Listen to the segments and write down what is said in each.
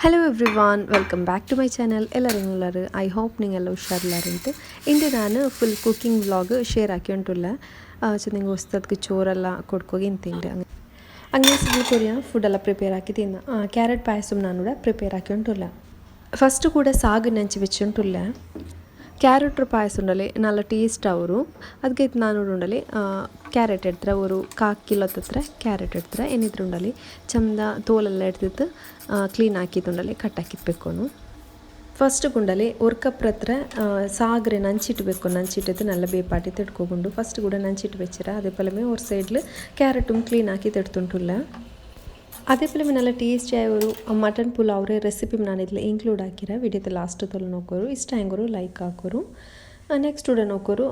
hello everyone welcome back to my channel ಎಲ್ಲರೂ ಎಲ್ಲರೂ I hope ನಿಂಗೆಲ್ಲ ಹುಷಾರಿಲ್ಲಾರಂತೆ ಇಂದು ನಾನು ಫುಲ್ ಕುಕಿಂಗ್ ವ್ಲಾಗ್ ಶೇರ್ ಹಾಕಿ ಉಂಟುಲ್ಲ ಚೆನ್ನಾಗಿ ಹೊಸ್ತದಕ್ಕೆ ಚೋರೆಲ್ಲ ಕೊಡ್ಕೋಗಿ ತಿಂಡೆ ಹಂಗೆ ಹಂಗೆ ಸಿಗು ಕೊರಿಯ ಫುಡ್ಡೆಲ್ಲ ಪ್ರಿಪೇರ್ ಹಾಕಿ ತಿನ್ನ ಕ್ಯಾರೆಟ್ ಪಾಯಸಂ ನಾನು ಕೂಡ ಪ್ರಿಪೇರ್ ಹಾಕಿ ಉಂಟುಲ್ಲ ಫಸ್ಟ್ ಕೂಡ ಸಾಗು ನೆಂಚಿ ಬೆಚ್ಚುಂಟುಲ್ಲ క్యారెట్ ಪಾಯಸ ఉండాలి నల్ల ಟೇಸ್ಟ್ ಅವರು. ಅದಕ್ಕೆ ನಾನು ಉಂಡಲಿ ಕ್ಯಾರೆಟ್ ಇಡ್ತಾರೆ ಅವರು ಕಾಲು ಕಿಲೋ ಹತ್ತಿರ ಕ್ಯಾರೆಟ್ ಇಡ್ತಾರೆ ಏನಿದ್ರು ಉಂಡಲಿ ಚಂದ ತೋಲೆಲ್ಲ ಇಡ್ತಿತ್ತು ಕ್ಲೀನ್ ಹಾಕಿದ್ದುಂಡಲಿ ಕಟ್ ಹಾಕಿದ್ಬೇಕೋನು ಫಸ್ಟ್ ಗುಂಡಲಿ ಒರ್ ಕಪ್ ಹತ್ರ ಸಾಗರೆ ನಂಚಿಟ್ಬೇಕು, ನಂಚಿಟ್ಟಿದ್ದು ನಲ್ಲ ಬೇಪಾಟಿ ತಿಡ್ಕೊಂಡು ಫಸ್ಟ್ ಕೂಡ ನಂಚಿಟ್ಟು ಬೆಚ್ಚರ, ಅದೇ ಪಲಮೆ ಒರ್ ಸೈಡ್ಲಿ ಕ್ಯಾರೆಟು ಕ್ಲೀನ್ ಹಾಕಿ ತಿಡ್ತುಂಟುಲ್ಲ. അതേപോലെ ಟೇಸ್ಟ್ ಟೇಸ್ಟಿಯಾಯ ഒരു ಮಟನ್ ಪುಲಾವ್ ರೆಸಿಪಿ ನಾನು ನಾನಿಲ್ಲಿ ಇನ್ಕ್ಲೂಡ್ ಹಾಕಿರ ವಿಡಿಯೋದ ಲಾಸ್ಟ್ ತಲೆ ನೋಕೋರು ಇಷ್ಟ ಹೆಂಗೋರು ಲೈಕ್ ಹಾಕೋರು. ನೆಕ್ಸ್ಟ್ ಉಡ ನೋಕೋರು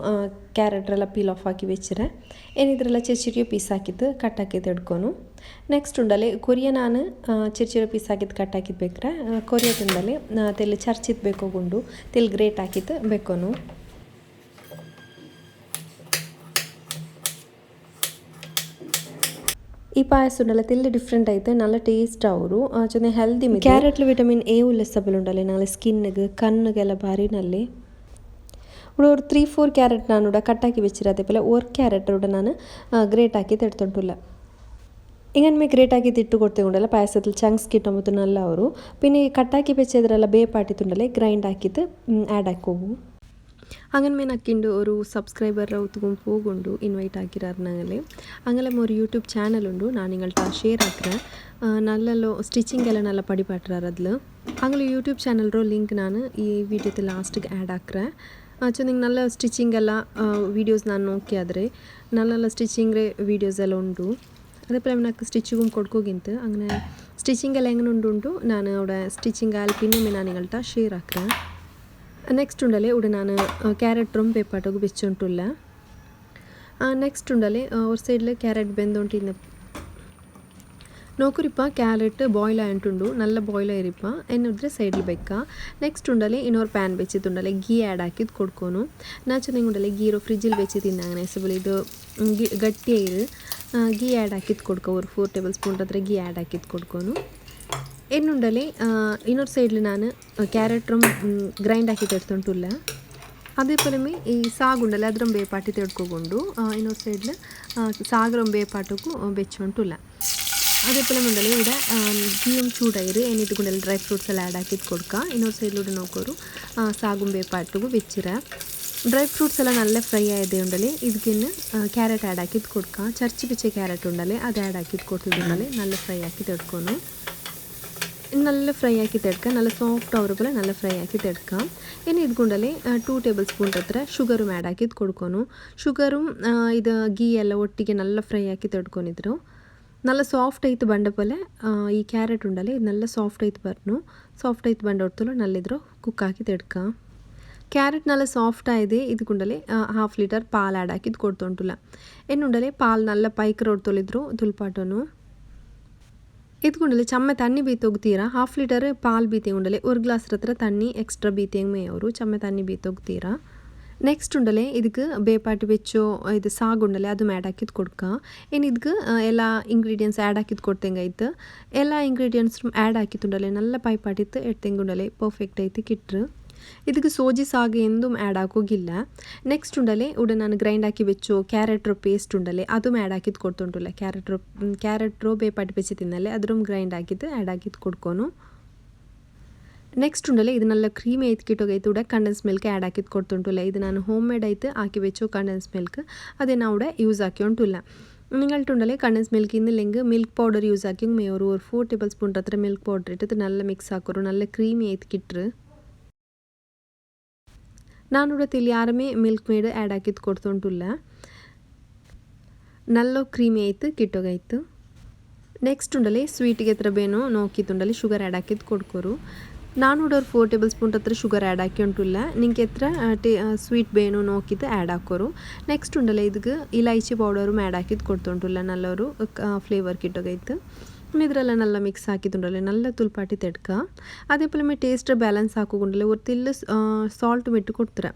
ಕ್ಯಾರೆಟ್ರೆಲ್ಲ ಪೀಲ್ ಆಫ್ ಹಾಕಿ ಬೆಚ್ಚಿರ ಏನಿದ್ರೆಲ್ಲ ಚಿರ್ಚಿರಿಯೋ ಪೀಸ್ ಹಾಕಿದ್ದು ಕಟ್ ಹಾಕಿದ್ದು ಹಿಡ್ಕೊನು ನೆಕ್ಸ್ಟ್ ಉಂಡಲ್ಲಿ ಕೊರಿಯ ನಾನು ಚಿರ್ಚಿರೋ ಪೀಸ್ ಹಾಕಿದ್ದು ಕಟ್ ಹಾಕಿದ್ದು ಬೇಕ್ರೆ. ಕೊರಿಯ ತಿಂಡಲ್ಲಿ ತೆಲ್ಲಿ ಚರ್ಚಿದ್ದು ಬೇಕೋಗುಂಡು ತೆಲ್ಲಿ ಗ್ರೇಟ್ ಹಾಕಿದ್ದು ಬೇಕೋನು. ಈ ಪಾಯಸ ಉಂಡಲ ತೆಲ್ಯ ಡಿಫ್ರೆಂಟ್ ಆಯ್ತು ನಲ್ಲ ಟೇಸ್ಟ್ ಅವ್ರು. ಆ ಚೊಂದ ಹೆಲ್ದಿ ಮಿ ಕ್ಯಾರೆಟ್ಲ್ ವಿಟಮಿನ್ ಎ ಉಲೆಸ್ ಅಬಲ್ ಉಂಡುಲ್ಲೆ, ನಾಳೆ ಸ್ಕಿನ್ ಗ್ ಕನ್ನಿಗೆಲ್ಲ ಬಾರಿ ನಲ್ಲಿ ಒರ್ ತ್ರೀ ಫೋರ್ ಕ್ಯಾರೆಟ್ ನಾನು ಕಟ್ಟಾಕಿ ಬೆಚ್ಚಿರ ಅದೇ ಪೊಲೆ ಒರ್ ಕ್ಯಾರೆಟ್ ನಾನು ಗ್ರೇಟ್ ಆಕಿ ತಡ್ ತ ಉಂಡುಲ ಮಿ ಗ್ರೇಟ್ ಆಕಿತ್ ಇಟ್ಟು ಕೊಡ್ತೇವೆ ಉಂಡು ಅಲ್ಲ ಪಾಯಸದಲ್ ಚಾಂಗ್ಸ್ಕಿಟ್ ಆಮತು ನಲ್ಲ ಅವರು ಪಿನೀ ಕಟ್ಟಾಕಿ ಬೆಚ್ಚದ್ರೆಲ್ಲ ಬೇ ಪಾರ್ಟಿತ್ತು ಉಂಡಲೆ ಗ್ರೈಂಡ್ ಆಕಿತ್ ಆಡ್ ಆಕೋವು ಹಂಗನ ಮೇಲೆ ಹಾಕ್ಕೊಂಡು ಅವರು ಸಬ್ಸ್ಕ್ರೈಬರ್ ಉತ್ಕೊಂಡು ಹೋಗೊಂಡು ಇನ್ವೈಟ್ ಆಗಿರೋರು ನನಗೆ ಹಂಗಲ್ಲ ಅವ್ರ ಯೂಟ್ಯೂಬ್ ಚಾನಲ್ ಉಂಡು, ನಾನು ನಿಗಳ್ಟ ಶೇರ್ ಹಾಕ್ರೆ. ನಲ್ಲಲ್ಲೋ ಸ್ಟಿಚಿಂಗ್ ಎಲ್ಲ ನಲ್ಲ ಪಡಿಪಾಟ್ರದ್ಲು ಹಂಗಲ ಯೂಟ್ಯೂಬ್ ಚಾನಲ್ರೋ ಲಿಂಕ್ ನಾನು ಈ ವಿಡಿಯೋದ ಲಾಸ್ಟಿಗೆ ಆ್ಯಡ್ ಹಾಕ್ರೆ. ಆಚೆ ನಿಂಗೆ ನಲ್ಲ ಸ್ಟಿಚಿಂಗ್ ಎಲ್ಲ ವೀಡಿಯೋಸ್ ನಾನು ನೋಕಿಯಾದರೆ ನಲ್ಲೆಲ್ಲ ಸ್ಟಿಚಿಂಗ್ರೆ ವೀಡಿಯೋಸ್ ಎಲ್ಲ ಉಂಡು. ಅದೇ ಪ್ರೇಮ್ నాకు స్టిచ్చింగ్ కొడుకోగింత ಸ್ಟಿಚಿಂಗ್ ಎಲ್ಲ എല്ലാം എങ്ങനെ ನಾನು ಅವಡೆ ಸ್ಟಿಚಿಂಗ್ സ്റ്റിച്ചിങ് ആൽപ്പിൻ്റെ ನಾನು നിങ്ങളുടെ ಶೇರ್ ആക്കാം ನೆಕ್ಸ್ಟ್ ಉಂಡಲೆ ಉಡ ನಾನು ಕ್ಯಾರೆಟ್ ರೊಂಬ ಬೇಪಾಟೋಗು ಬೆಚ್ಚುಂಟುಲ್ಲ ನೆಕ್ಸ್ಟ್ ಉಂಡಲೆ ഒരു സൈഡിൽ ക്യാരറ്റ് ಬೆಂದೊಂಟಿನ ನೋಕುರಿಪ್ಪ ಕ್ಯಾರೆಟ್ ಬಾಯ್ಲ್ ಆಂಟುಂಡು നല്ല ಬಾಯ್ಲ್ ಆಯಿರಿಪ್ಪ ಎನ್ನುದ್ರೆ ಸೈಡ್ಲಿ ಬೆಕ್ಕ ನೆಕ್ಸ್ಟ್ ಉಂಡಲೆ ಇನ್ನೊರು ಪ್ಯಾನ್ ಬೆಚ್ಚಿತ್ತುಂಡಲೆ ಗೀ ಆ್ಯಡ್ ಹಾಕಿದ್ದು ಕೊಡ್ಕೋನು ನಾ ಚೆನ್ನಾಗಿ ಉಂಡಲೆ ಗೀರೋ ಫ್ರಿಜ್ಜಿಲ್ ಬೆಚ್ಚಿ ತಿಂದಾಂಗನೆ ಎಸಬಲ್ ಇದು ಗಟ್ಟಿ ಆಯಿರು ಗೀ ಆ್ಯಡ್ ಹಾಕಿದ್ದು ಕೊಡ್ಕೊ ಒಂದು ಫೋರ್ ಟೇಬಲ್ ಸ್ಪೂನ್ ಹತ್ರ ಗೀ ಆ್ಯಡ್ ಹಾಕಿದ್ದು ಕೊಡ್ಕೋನು ಎನ್ನುಂಡಲೆ ഇന്നൊരു ಸೈಡ್ಲಿ ഞാൻ ಕ್ಯಾರೆಟ್ ഗ്രൈൻഡ് ಗ್ರೈಂಡ್ ಹಾಕಿ ತೆಡ್ತುಂಟುಲ್ಲ ಅದೇ ಪೊಲೆಮೆ ಈ ಸಾಗುಂಡಲ್ಲ ಅದ್ರೊಂದು ಬೇಪಾಟಿ ತೆಡ್ಕೊಂಡು ಇನ್ನೊಂದು ಸೈಡ್ಲ ಸಾಗರೊಂದು അതേപോലെ മുതലേ ഇവിടെ ഗീയും ചൂടായിര് എന്നിട്ട് കൂടുതൽ ഡ്രൈ ഫ്രൂട്ട്സ് എല്ലാം ആഡ് ആക്കിയിട്ട് കൊടുക്കുക ഇന്നൊരു സൈഡിലൂടെ നോക്കൊരു സാഗും വേപ്പാട്ടുക വെച്ചിര. ഡ്രൈ ഫ്രൂട്ട്സ് എല്ലാം നല്ല ഫ്രൈ ആയതുകൊണ്ടല്ലേ ഇതിന് ക്യാരറ്റ് ആഡ് ആക്കിയിട്ട് കൊടുക്കുക ചർച്ചിപ്പിച്ച ക്യാരറ്റ് ഉണ്ടല്ലേ അത് ആഡ് ആക്കിയിട്ട് കൊടുത്തിട്ടുണ്ടെങ്കിൽ നല്ല ഫ്രൈ ആക്കിയിട്ട് എടുക്കുന്നു. നല്ല ഫ്രൈ ആക്കി തെടുക്കുക നല്ല സോഫ്റ്റ് ആവുന്ന പോലെ നല്ല ഫ്രൈ ആക്കി തെടുക്കാം ഇനി ഇതുകൊണ്ടല്ലേ ಟೂ ಟೇಬಲ್ ಸ್ಪೂನ್ ಹತ್ರ ಶುಗರು ಆ್ಯಡ್ ಹಾಕಿದ್ದು ಕೊಡ್ಕೊನು ಶುಗರು ಇದು ಗೀ ಎಲ್ಲ ಒಟ್ಟಿಗೆ നല്ല ಫ್ರೈ ಹಾಕಿ ತೆಡ್ಕೊಂಡಿದ್ರು നല്ല ಸಾಫ್ಟ್ ಐತು ಬಂಡ പോലെ ಈ ಕ್ಯಾರೆಟ್ ಉಂಡಲೆ ಇದು നല്ല ಸಾಫ್ಟ್ ಐತು ಬರ್ನು ಸಾಫ್ಟ್ ಐತು ಬಂಡ ಹೊಡ್ತಲು ನಲ್ಲಿದ್ರು ಕುಕ್ ಹಾಕಿ ತೆಡ್ಕ ಕ್ಯಾರೆಟ್ നല്ല ಸಾಫ್ಟ್ ಆಯ್ದೆ ಇದಕ್ಕುಂಡಲೆ ಹಾಫ್ ಲೀಟರ್ ಪಾಲ್ ಆ್ಯಡ್ ಹಾಕಿದ್ದು ಕೊಡ್ತೊಂಟುಲ್ಲ ಎನ್ನುಂಡಲೆ ಪಾಲ್ നല്ല ಪೈಕರ್ ಹೊಡ್ತೊಲಿದ್ರು ತುಲ್ಪಾಟನು ಇದಕ್ಕುಂಡಲೆ ಚಮ್ಮೆ ತಣ್ಣಿ ಬೀತೋಗ್ತೀರಾ ಹಾಫ್ ಲೀಟರ್ ಪಾಲ್ ಬೀತಿ ಉಂಡಲೆ ഒരു ಗ್ಲಾಸ್ ಹತ್ರ ತಣ್ಣಿ ಎಕ್ಸ್ಟ್ರಾ ಬೀತಿಯಂಗೆ ಮೇಯವರು ಚಮ್ಮೆ ತಣ್ಣಿ ಬೀತೋಗ್ತೀರಾ ನೆಕ್ಸ್ಟ್ ಉಂಡಲೆ ಇದಕ್ಕೆ ಬೇಪಾಟಿ ಬೆಚ್ಚೋ ಇದು ಸಾಗುಂಡಲೆ ಅದು ಆ್ಯಡ್ ಹಾಕಿದ್ದು ಕೊಡ್ಕ ಏನು ಇದಕ್ಕೆ ಎಲ್ಲ ಇಂಗ್ರೀಡಿಯೆಂಟ್ಸ್ ಆ್ಯಡ್ ಹಾಕಿದ್ದು ಕೊಡ್ತಂಗಾಯ್ತು ಎಲ್ಲ ಇಂಗ್ರೀಡಿಯೆಂಟ್ಸ್ ಆ್ಯಡ್ ಹಾಕಿತ್ತುಂಡಲೆ നല്ല ಪೈಪಾಟಿತ್ತು ಎಡ್ತೆಂಗುಂಡಲೆ ಪರ್ಫೆಕ್ಟ್ ಐತಿ ಕಿಟ್ರು ಇದಕ್ಕೆ ಸೋಜಿ ಸಾಗೆ ಎಂದು ಆ್ಯಡ್ ಹಾಕೋಗಿಲ್ಲ ನೆಕ್ಸ್ಟ್ ಉಂಡಲೆ ಉಡ ನಾನು ಗ್ರೈಂಡ್ ಹಾಕಿ ಬೆಚ್ಚು ಕ್ಯಾರೆಟ್ರ ಪೇಸ್ಟ್ ಉಂಡಲೆ ಅದು ಆ್ಯಡ್ ಹಾಕಿದ್ದು ಕೊಡ್ತುಂಟುಲ್ಲ ಕ್ಯಾರೆಟ್ರ ಕ್ಯಾರೆಟ್ರು ಬೇಪಾಟಿ ಬೆಚ್ಚಿ ತಿನ್ನಲೇ ಅದ್ರೊಂದು ಗ್ರೈಂಡ್ ಹಾಕಿದ್ದು ಆ್ಯಡ್ ಹಾಕಿದ್ದು ಕೊಡ್ಕೊನು ನೆಕ್ಸ್ಟ್ ಉಂಡಲೆ ಇದನ್ನೆಲ್ಲ ಕ್ರೀಮ್ ಎತ್ಕಿಟ್ಟೋಗೈತೆ ಉಡ ಕಂಡೆನ್ಸ್ ಮಿಲ್ಕ್ ಆ್ಯಡ್ ಹಾಕಿದ್ದು ಕೊಡ್ತುಂಟುಲ್ಲ ಇದು ನಾನು ಹೋಮ್ ಮೇಡ್ ಐತೆ ಹಾಕಿ ವೆಚ್ಚು ಕಂಡೆನ್ಸ್ ಮಿಲ್ಕ್ ಅದೇ ನಾವು ಯೂಸ್ യൂസ് ആക്കിയോണ്ടില്ല നിങ്ങൾട്ടുണ്ടല്ലേ കണ്ടൻസ് മിൽക്ക് ഇന്നില്ലെങ്കിൽ മിൽക്ക് ಮಿಲ್ಕ್ ಪೌಡರ್ ಯೂಸ್ മേ ഒരു ഒരു ഫോർ ಟೇಬಲ್ ಸ್ಪೂನ್ അത്ര ಮಿಲ್ಕ್ പൗഡർ ഇട്ടിട്ട് നല്ല ಮಿಕ್ಸ್ ആക്കൊരു നല്ല ಕ್ರೀಮಿ ആയിട്ട് കിട്ടു ನಾನೂಡತ್ತೆ ಇಲ್ಲಿ ಯಾರೇ ಮಿಲ್ಕ್ ಮೇಡ್ ಆ್ಯಡ್ ಹಾಕಿದ್ದು ಕೊಡ್ತೊಂಟಿಲ್ಲ ನಲ್ಲೋ ಕ್ರೀಮಿ ಆಯಿತು, ಕಿಟ್ಟೋಗಾಯಿತು. ನೆಕ್ಸ್ಟ್ ಉಂಡಲಿ ಸ್ವೀಟ್ಗೆ ಹತ್ರ ನೋಕಿ ನೋಕಿತ್ತುಂಡಲ್ಲಿ ಶುಗರ್ ಆ್ಯಡ್ ಹಾಕಿದ್ದು ಕೊಡ್ಕೋರು. ನಾನು ಹುಡೋರು ಫೋರ್ ಟೇಬಲ್ ಸ್ಪೂನ್ ಹತ್ರ ಶುಗರ್ ಆ್ಯಡ್ ಹಾಕಿ ಉಂಟಿಲ್ಲ. ನಿಂಗೆ ಹತ್ರ ಟೇ ಸ್ವೀಟ್ ಬೇನು ನೋಕಿದ್ದು ಆ್ಯಡ್ ಹಾಕೋರು. ನೆಕ್ಸ್ಟ್ ಉಂಡಲ್ಲ ಇದಕ್ಕೆ ಇಲೈಚಿ ಪೌಡರು ಆ್ಯಡ್ ಹಾಕಿದ್ದು ಕೊಡ್ತೊಂಟಿಲ್ಲ ನಲ್ಲವರು ಫ್ಲೇವರ್ ಕಿಟ್ಟೋಗೈತೆ ಇದರೆಲ್ಲ ನಲ್ಲ ಮಿಕ್ಸ್ ಹಾಕಿದ್ದುಂಡಲೆ ನಲ್ಲ ತುಲ್ಪಾಟಿ ತೆಡ್ಕ ಅದೇಪಲಮೆ ಟೇಸ್ಟ್ ಬ್ಯಾಲೆನ್ಸ್ ಹಾಕೊಂಡಲೆ ಒಂದು ತಿಲ್ಲು ಸಾಲ್ಟ್ ಮಿಟ್ಟು ಕೊಡ್ತಾರೆ.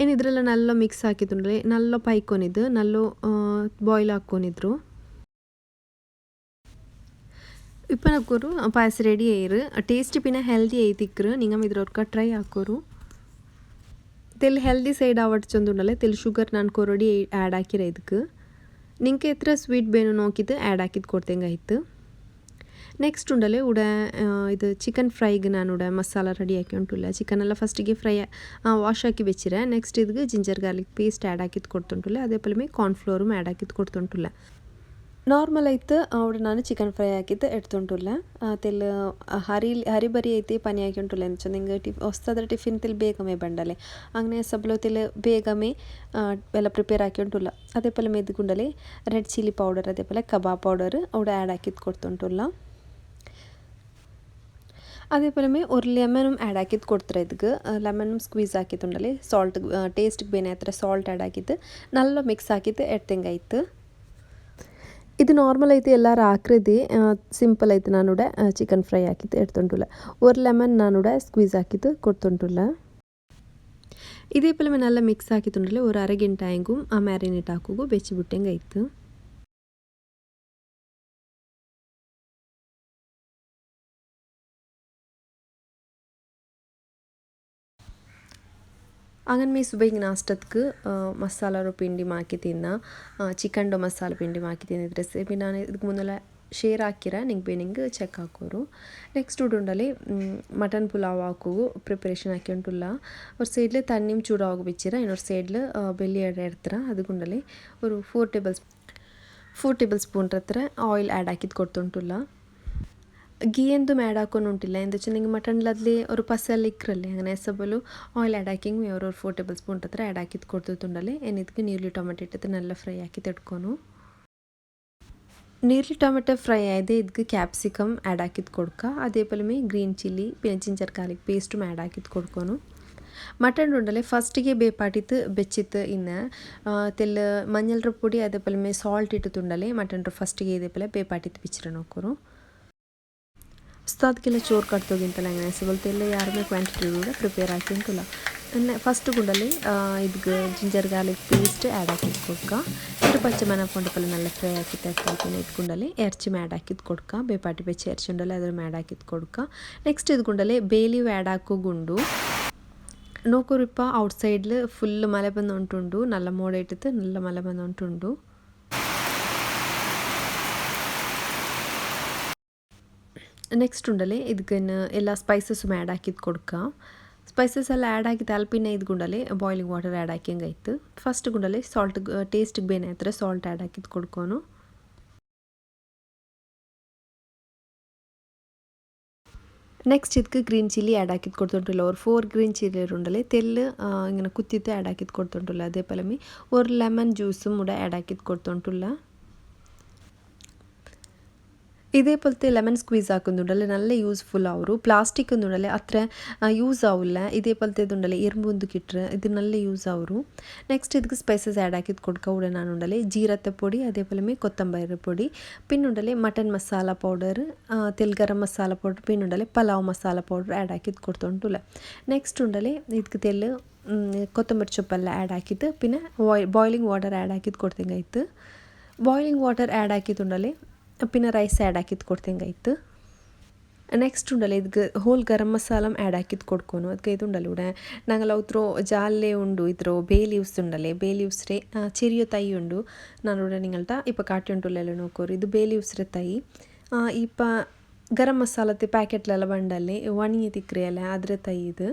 ಏನು ಇದರೆಲ್ಲ ನಲ್ಲ ಮಿಕ್ಸ್ ಹಾಕಿದ್ದುಂಡಲೆ ನಲ್ಲ ಪೈಕೊಂಡಿದ್ದು ನಲ್ಲೋ ಬಾಯ್ಲ್ ಹಾಕ್ಕೊಂಡಿದ್ರು ಇಪ್ಪ ನಕ್ಕೋರು ಪಾಯಸ ರೆಡಿ ಆಯ್ರು ಟೇಸ್ಟ್ ಬಿನ್ನ ಹೆಲ್ದಿ ಐತಿಕ್ರು ನಿಂಗಮ್ ಇದ್ರವ್ರಕ ಟ್ರೈ ಹಾಕೋರು. ತೆಲ್ ಹೆಲ್ದಿ ಸೈಡ್ ಆವಟ್ ಚಂದುಂಡಲೆ ತೆಲ್ ಶುಗರ್ ನಾನು ಕೊರಡಿ ಆ್ಯಡ್ ಹಾಕಿರ ಇದಕ್ಕೆ ನಿಂಗೆ ಎತ್ತರ ಸ್ವೀಟ್ ಬೇನು ನೋಕಿದ್ದು ಆ್ಯಡ್ ಹಾಕಿದ್ದು ಕೊಡ್ತೇಂಗಾಯ್ತು ನೆಕ್ಸ್ಟ್ ಉಂಡಲೆ ಉಡ ಇದು ಚಿಕನ್ ಫ್ರೈಗೆ ನಾನು ಉಡ ಮಸಾಲ ರೆಡಿ ಹಾಕಿ ಉಂಟುಲ್ಲ ಚಿಕನ್ ಎಲ್ಲ ಫಸ್ಟಿಗೆ ಫ್ರೈ ವಾಶ್ ಹಾಕಿ ಬೆಚ್ಚಿರೆ ನೆಕ್ಸ್ಟ್ ಇದಕ್ಕೆ ಜಿಂಜರ್ ಗಾರ್ಲಿಕ್ ಪೇಸ್ಟ್ ಆ್ಯಡ್ ಹಾಕಿದ್ದು ಕೊಡ್ತುಂಟುಲ್ಲ ಅದೇ ಪಲ್ಮೆ ಕಾರ್ನ್ಫ್ಲೋರು ಆ್ಯಡ್ ಹಾಕಿದ್ದು ಕೊಡ್ತುಂಟುಲ್ಲ ನಾರ್ಮಲ್ ಐತೆ ಅವಳು ನಾನು ಚಿಕನ್ ಫ್ರೈ ಹಾಕಿದ್ದು ಎಡ್ತುಂಟುಲ್ಲ ತೆಲ್ ಹರಿ ಹರಿ ಬರಿ ಐತಿ ಪನಿ ಹಾಕಿ ಉಂಟುಲ್ಲ ಎಂಚ ನಿಂಗೆ ಟಿಫ್ ಹೊಸ್ತಾದ್ರೆ ಟಿಫಿನ್ ತೆಲ್ ಬೇಗಮೆ ಬಂಡಲೆ ಅಂಗನೆ ಸಬ್ಲು ತೆಲ್ ಬೇಗಮೆ ಎಲ್ಲ ಪ್ರಿಪೇರ್ ಹಾಕಿ ಉಂಟುಲ್ಲ ಅದೇ ಪಲ್ಲ ಮೆದ್ದುಗುಂಡಲೆ ರೆಡ್ ಚಿಲ್ಲಿ ಪೌಡರ್ ಅದೇ ಪಲ್ಲ ಕಬಾಬ್ ಪೌಡರ್ ಅವಳು ಆ್ಯಡ್ ಹಾಕಿದ್ದು ಕೊಡ್ತುಂಟುಲ್ಲ ಅದೇಪೋಲೆ ಒಂದು ಲೆಮನ್ ಆ್ಯಡ್ ಹಾಕಿದ್ದು ಕೊಡ್ತಾರೆ ലെമനും സ്ക്വീസ് ആക്കിയിട്ടുണ്ടല്ലേ? സോൾട്ട് ടേസ്റ്റ് ಟೇಸ್ಟ್ಗೆ ಬೇನೆ ആഡ് ಸಾಲ್ಟ್ നല്ല മിക്സ് ನಲ್ಲ ಮಿಕ್ಸ್ ಹಾಕಿದ್ದು ಎಡ್ತೆಂಗಾಯ್ತು ഇത് നോർമൽ ആയിട്ട് എല്ലാവരും ആക്രിതി സിമ്പിൾ ആയിട്ട് നാനൂടെ ചിക്കൻ ഫ്രൈ ആക്കിയിട്ട് എടുത്തോണ്ടുള്ള ഒരു ലെമൺ നാനൂടെ സ്ക്വീസ് ആക്കിയിട്ട് കൊടുത്തോണ്ടുള്ള ഇതേപോലെ നല്ല മിക്സ് ആക്കിയിട്ടുണ്ടല്ലേ? ഒരു അര ടാങ്കും ആ മാരിനേറ്റ് ആക്കുകയും വെച്ച് വിട്ടേം ആയിട്ട് അങ്ങനെ మీ సుబహి నాస్టత్కు మసాలాలో పిండి మాకి తిన్న ಚಿಕನ್ಡು ಮಸಾಲ ಪಿಂಡಿ ಮಾಕಿ ತಿಂದಿದ್ರೆ ಸೇಬಿ ನಾನು ಇದಕ್ಕೆ ಮುಂದೆಲ್ಲ ಶೇರ್ ಹಾಕಿರ ನಿಂಗೆ ಬೇನಿಂಗ್ ಚೆಕ್ ಹಾಕೋರು ನೆಕ್ಸ್ಟ್ ಉಡುಂಡಲ್ಲಿ ಮಟನ್ ಪುಲಾವ್ ಹಾಕು ಪ್ರಿಪರೇಷನ್ ಹಾಕ್ಯೊಂಡುಲ್ಲ ಅವ್ರ ಸೈಡ್ಲೆ ತಣ್ಣಿಮ್ ಚೂರು ಆಗಿ ಬಿಚ್ಚಿರ ಇನ್ನೊಂದು ಸೈಡ್ಲು ಬೆಲ್ಲಿ ಎಡ ಇರ್ತಾರ ಅದಕ್ಕೊಂಡಲ್ಲಿ ಒಂದು four tables four tablespoon ಹತ್ರ ಆಯಿಲ್ ಆ್ಯಡ್ ಹಾಕಿದ್ ಕೊಡ್ತುಂಟುಲ್ಲ ಗೀ ಎಂದು ಆ್ಯಡ್ ಹಾಕೊಂಡುಂಟಿಲ್ಲ ಎಂದಚೆ ನಿಂಗೆ ಮಟನ್ಲದ್ಲಿ ಅವರು ಪಸಲ್ ಇಕ್ರಲ್ಲಿ ಹಂಗನೆ ಎಸಬಲು ಆಯಿಲ್ ಆ್ಯಡ್ ಹಾಕಿಂಗ್ ಅವ್ರ ಅವ್ರ ಫೋರ್ ಟೇಬಲ್ ಸ್ಪೂನ್ ಹತ್ರ ಆ್ಯಡ್ ಹಾಕಿದ್ ಕೊಡ್ತಿತ್ತುಂಡಲ್ಲಿ ಏನಿದ್ಕೆ ನೀರುಳ್ಳಿ ಟೊಮೆಟೊ ಇಟ್ಟು ನೆಲ್ಲ ಫ್ರೈ ಹಾಕಿ ತೆಡ್ಕೊನು ನೀರ್ಲಿ ಟೊಮೆಟೊ ಫ್ರೈ అయితే ఇది క్యాప్సికమ్ యాడ్ ఆకిత్ కొడుక అదే green chilli chilli ginger garlic paste add ఆకిత్ కొడుకోను ಮಟನ್ ಉಂಡಲೆ ಫಸ್ಟಿಗೆ ಬೇಪಾಟಿತ್ತು ಬೆಚ್ಚಿತ್ತು ಇನ್ನು ತೆಲ್ಲ ಮಂಜಲ್ರ ಪುಡಿ ಅದೇ സോൾട്ട് ಸಾಲ್ಟ್ ಇಟ್ಟು ತುಂಡಲೆ ಮಟನ್ರ ಫಸ್ಟಿಗೆ ಇದೇ ಪೊಲೆ ಬೇಪಾಟಿತ್ತು ಬಿಚ್ಚರ ನೋಕ್ಕರು ಉಸ್ತಾದ್ಗೆಲ್ಲ ಚೋರು ಕಟ್ತೋಗಿಂತಲ್ಲ അങ്ങനെ ಸಿಗಲ್ತೆಲ್ಲ ಯಾರನ್ನೇ ಕ್ವಾಂಟಿಟಿ ಕೂಡ ಪ್ರಿಪೇರ್ ಹಾಕಿ ಉಂಟಲ್ಲ ಫಸ್ಟ್ ಗುಂಡಲ್ಲಿ ಇದಕ್ಕೆ ಜಿಂಜರ್ ಗಾರ್ಲಿಕ್ ಪೇಸ್ಟ್ ಆ್ಯಡ್ ಹಾಕಿದ್ದು ಕೊಡ್ಕ ಇದ್ರ ಪಚ್ಚ ಮನ ಪೊಂಡಪಲ್ಲ ನಲ್ಲ ಫ್ರೈ ಹಾಕಿ ತರ್ತೀನಿ ಇದು ಗುಂಡಲ್ಲಿ ಎರ್ಚಿ ಮ್ಯಾಡ್ ಹಾಕಿದ್ದು ಕೊಡ್ಕ ಬೇಪಾಟಿ ಬೆಚ್ಚಿ ಎರ್ಚಿ ಉಂಡಲ್ಲಿ ಅದ್ರ ಮ್ಯಾಡ್ ಹಾಕಿದ್ದು ಕೊಡ್ಕ ನೆಕ್ಸ್ಟ್ ಇದು ಗುಂಡಲ್ಲಿ ಬೇಲಿವ್ ಆ್ಯಡ್ ಹಾಕೋ ಗುಂಡು ನೋಕೂರಿಪ್ಪ ಔಟ್ ಸೈಡ್ಲು ಫುಲ್ ಮಳೆ ಬಂದು ಉಂಟುಂಡು ನಲ್ಲ ಮೋಡ ಇಟ್ಟಿತ್ತು ನಲ್ಲ ಮಳೆ ಬಂದು ನೆಕ್ಸ್ಟ್ ಉಂಡಲೆ ಇದಕ್ಕೆ ಎಲ್ಲ ಸ್ಪೈಸಸ್ಸು ಆ್ಯಡ್ ಹಾಕಿದ್ದು ಕೊಡ್ಕ ಸ್ಪೈಸಸ್ ಎಲ್ಲ ಆ್ಯಡ್ ಹಾಕಿದ್ದು ಅಲ್ಪಿನ ಇದು ಗುಂಡಲೆ boiling water add ಹಾಕಿಂಗಾಯ್ತು first ಗುಂಡಲೆ salt ಟೇಸ್ಟಿಗೆ ಬೇನೆ ಹತ್ರ ಸಾಲ್ಟ್ ಆ್ಯಡ್ ಹಾಕಿದ್ದು ಕೊಡ್ಕೊನು ನೆಕ್ಸ್ಟ್ ಇದಕ್ಕೆ ಗ್ರೀನ್ ಚಿಲ್ಲಿ ಆ್ಯಡ್ ಹಾಕಿದ್ದು ಕೊಡ್ತುಂಟಿಲ್ಲ ಅವ್ರು ಫೋರ್ ಗ್ರೀನ್ ಚಿಲ್ಲಿ ಉಂಡಲೆ ತೆಲ್ಲು ಹಿಂಗೆ ಕುತ್ತಿತ್ತು ಆ್ಯಡ್ ಹಾಕಿದ್ದು ಕೊಡ್ತುಂಟಿಲ್ಲ ಅದೇ ಪಲಮಿ ஒரு ಲೆಮನ್ ಜ್ಯೂಸು ಮುಡ ಆ್ಯಡ್ ಹಾಕಿದ್ದು ಕೊಡ್ತುಂಟಿಲ್ಲ ಅವರು. ಪ್ಲಾಸ್ಟಿಕ್ ಉಂದುಂಡಲೆ ಅತ್ರ ಯೂಸ್ ಆಗಲ್ಲ ಇದೇ ಪೊಲ್ತೆ ದುಂಡಲೆ ಎರ್ಬುಂದು ಕಿಟ್ರೆ ಇದು ನಲ್ಲ ಯೂಸ್ ಅವರು ನೆಕ್ಸ್ಟ್ ಇದಕ್ಕೆ ಸ್ಪೈಸಸ್ ಆ್ಯಡ್ ಹಾಕಿದ್ದು ಕೊಡ್ಕ ಉಡ ನಾನು ಉಂಡಲೆ ಜೀರತ್ತೆ ಪೊಡಿ ಅದೇ ಪೊಲಮೆ ಕೊತ್ತಂಬರಿ ಪೊಡಿ. ಉಂಡಲೆ ಮಟನ್ ಮಸಾಲ ಪೌಡರ್ ತೆಲ್ ಗರಂ ಮಸಾಲ ಪೌಡರ್ ಉಂಡಲೆ, ಪಲಾವ್ ಮಸಾಲ ಪೌಡರ್ ಆ್ಯಡ್ ಹಾಕಿದ್ದು ಕೊಡ್ತುಂಟುಲ್ಲ ನೆಕ್ಸ್ಟ್ ಉಂಡಲೆ ಇದಕ್ಕೆ ತೆಲ್ಲು ಕೊತ್ತಂಬರಿ ಸೊಪ್ಪೆಲ್ಲ ಆ್ಯಡ್ ಹಾಕಿದ್ದು ಪಿನ್ನ ಬಾಯ್ಲಿಂಗ್ ವಾಟರ್ ಆ್ಯಡ್ ಹಾಕಿದ್ದು ಕೊಡ್ತಂಗಾಯ್ತು. ಬಾಯ್ಲಿಂಗ್ ವಾಟರ್ ಆ್ಯಡ್ ಹಾಕಿದ್ದುಂಡಲೆ ಕಪ್ಪಿನ ರೈಸ್ ಆ್ಯಡ್ ಹಾಕಿದ್ದು ಕೊಡ್ತೇಂಗಾಯ್ತು. ನೆಕ್ಸ್ಟ್ ಉಂಡಲ್ಲ ಇದಕ್ಕೆ ಹೋಲ್ ಗರಂ ಮಸಾಲ ಆ್ಯಡ್ ಹಾಕಿದ್ದು ಕೊಡ್ಕೊನು. ಅದಕ್ಕೆ ಇದು ಉಂಡಲ್ಲ ಉಡ. ನಂಗಲ್ಲ ಉತ್ರೋ ಜಾಲೆ ಉಂಡು, ಇದ್ರೋ ಬೇ ಲೀವ್ಸ್ ಉಂಡಲೆ ಬೇ ಲೀವ್ಸ್ ರೇ ಚಿರಿಯೋ ತಾಯಿ ಉಂಡು. ನಾನು ಉಡ ನಿಂಗಲ್ಟ ಇಪ್ಪ ಕಾಟಿ ಉಂಟುಲ್ಲೆಲ್ಲ ನೋಕೋರು ಇದು ಬೇ ಲೀವ್ಸ್ ರೇ ತಾಯಿ ಇಪ್ಪ ಗರಂ ಮಸಾಲತ್ತೆ ಪ್ಯಾಕೆಟ್ಲೆಲ್ಲ ಬಂಡಲ್ಲಿ ಒಣಗಿ ತಿಕ್ರಿ ಅಲ್ಲ ಅದ್ರ ತಾಯಿ ಇದು.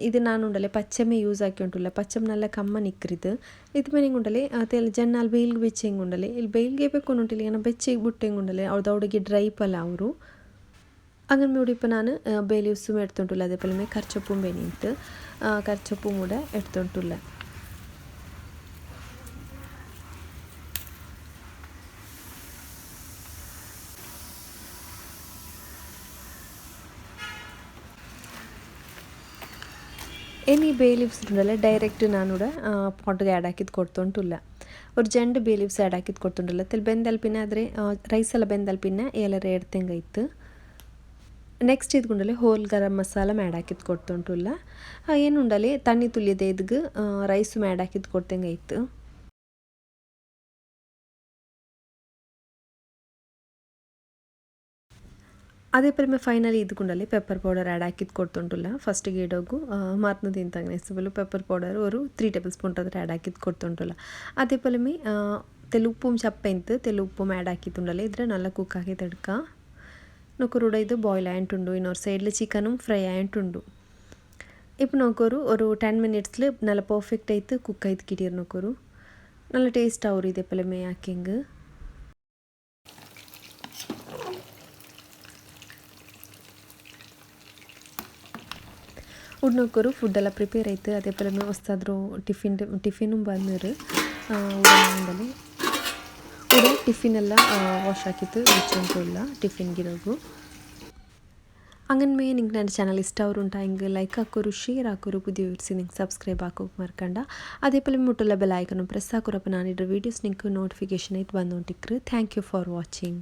ಇದು ನಾನು ಉಂಡಲೆ ಪಚ್ಚಮೆ ಯೂಸ್ ಆಕಿ ಉಂಟುಲ್ಲ ಪಚ್ಚಮ್ ನಲ್ಲ ಕಮ್ಮ ನಿಕ್ರಿದು ಇದು ಮೇಲೆ ಉಂಡಲೆ ತೆಲ್ ಜನ್ನಾಲ್ ಬೇಲ್ಗೆ ಬೆಚ್ಚೆಂಗೆ ಉಂಡಲೆ ಇಲ್ಲಿ ಬೇಲ್ಗೆ ಬೇಕು ಉಂಟಿಲ್ಲ ಏನ ಬೆಚ್ಚಗೆ ಬುಟ್ಟೆಂಗೆ ಉಂಡಲೆ ಅವ್ರದ್ದು ಅವಡಿಗೆ ಡ್ರೈ ಪಲ್ಲ ಅವರು അങ്ങനെ മൂടിപ്പോൾ ഞാൻ ബേ ലീവ്സും എടുത്തോണ്ടുള്ള അതേപോലെ കറിച്ചപ്പും വേണ്ടിയിട്ട് കറിച്ചപ്പും കൂടെ എടുത്തോണ്ടുള്ള ഇനി ബേ ലീവ്സ് ಡೈರೆಕ್ಟ್ ನಾನು നാനൂടെ പോട്ടിಗೆ ಆ್ಯಡ್ ಹಾಕಿದ್ದು ಕೊಡ್ತು ಉಂಟುಲ್ಲ ಅರ್ಜೆಂಟ್ ಬೇ ಲೀವ್ಸ್ ಆ್ಯಡ್ ಹಾಕಿದ್ದು ಕೊಡ್ತುಂಟಲ್ಲ. ತಲೆ ಬೆಂದಲ್ಪಿನ ಆದರೆ ರೈಸ್ ಎಲ್ಲ ಬೆಂದಲ್ಪಿನ ಎಲ್ಲ ರೇಡ್ ಇತ್ತು. ನೆಕ್ಸ್ಟ್ ಇದ್ಕೊಂಡಲ್ಲಿ ಹೋಲ್ ಗರಂ ಮಸಾಲ ಮ್ಯಾಡ್ ಹಾಕಿದ್ದು ಏನು ಏನುಂಡಲ್ಲಿ ತಣ್ಣಿ ತುಳಿಯದೆ ಇದ್ಗೆ ರೈಸು ಮ್ಯಾಡ್ ಹಾಕಿದ್ದು ಇತ್ತು. ಅದೇ ಪರಿಮೆ ಫೈನಲಿ ಇದಕ್ಕೊಂಡಲ್ಲಿ ಪೆಪ್ಪರ್ ಪೌಡರ್ ಆ್ಯಡ್ ಹಾಕಿದ್ದು ಕೊಡ್ತೊಂಟುಲ್ಲ ಫಸ್ಟಿಗೆ ಇಡೋಗು ಮಾರ್ನ ತಿಂತಾಗ ನೆಸ್ಬಲು പെപ്പർ പൗഡർ ഒരു ത്രീ ടേബിൾ സ്പൂൺ അത് ആഡ് ആക്കിയത് കൊടുത്തോണ്ടല്ല അതേപോലെ തെലുപ്പും ചപ്പയത്ത് തെലുപ്പും ആഡ് ആക്കിയിട്ടുണ്ടല്ലോ? ഇതിൽ നല്ല കുക്കാക്കി തെടുക്കാം നോക്കൊരുടെ ഇത് ബോയിൽ ആയിട്ടുണ്ടു. ഇന്നൊരു സൈഡിൽ ചിക്കനും ഫ്രൈ ആയിട്ടുണ്ട്. ഇപ്പം നോക്കൊരു ഒരു ടെൻ മിനിറ്റ്സിൽ നല്ല പെർഫെക്റ്റ് ആയിട്ട് കുക്ക് ആയിട്ട് കിട്ടിയിരുന്നു നോക്കൊരു നല്ല ടേസ്റ്റ് ആവും ഇതേപോലെ മേ ആക്കിയെങ്കിൽ ഫുഡിനൊക്കെ ഫുഡെല്ലാം പ്രിപ്പയർ ആയിട്ട് അതേപോലെ തന്നെ ഒസ്താദ്രു ടിഫിന്റെ ടിഫിനും പറഞ്ഞൊരു ഉടനെ ഉടൻ ടിഫിനെല്ലാം വാഷാക്കിയിട്ട് വെച്ചോണ്ടുള്ള ടിഫിൻ ഗിരകു അങ്ങനെ നിങ്ങൾ എന്റെ ചാനൽ ഇഷ്ടമാവുണ്ടായെങ്കിൽ ലൈക്ക്. ആക്കൊരു ഷെയർ ആക്കൊരു പുതിയ വീഡിയോസ് നിങ്ങൾക്ക് സബ്സ്ക്രൈബ് ആക്കുക മറക്കണ്ട. അതേപോലെ മുട്ടുള്ള ബെൽ ഐക്കണും പ്രസ് ആക്കുറപ്പം ഞാനിട്ട് വീഡിയോസ് നിങ്ങൾക്ക് നോട്ടിഫിക്കേഷൻ ആയിട്ട് വന്നുകൊണ്ടിരിക്കുന്നത് താങ്ക് യു ഫോർ വാച്ചിങ്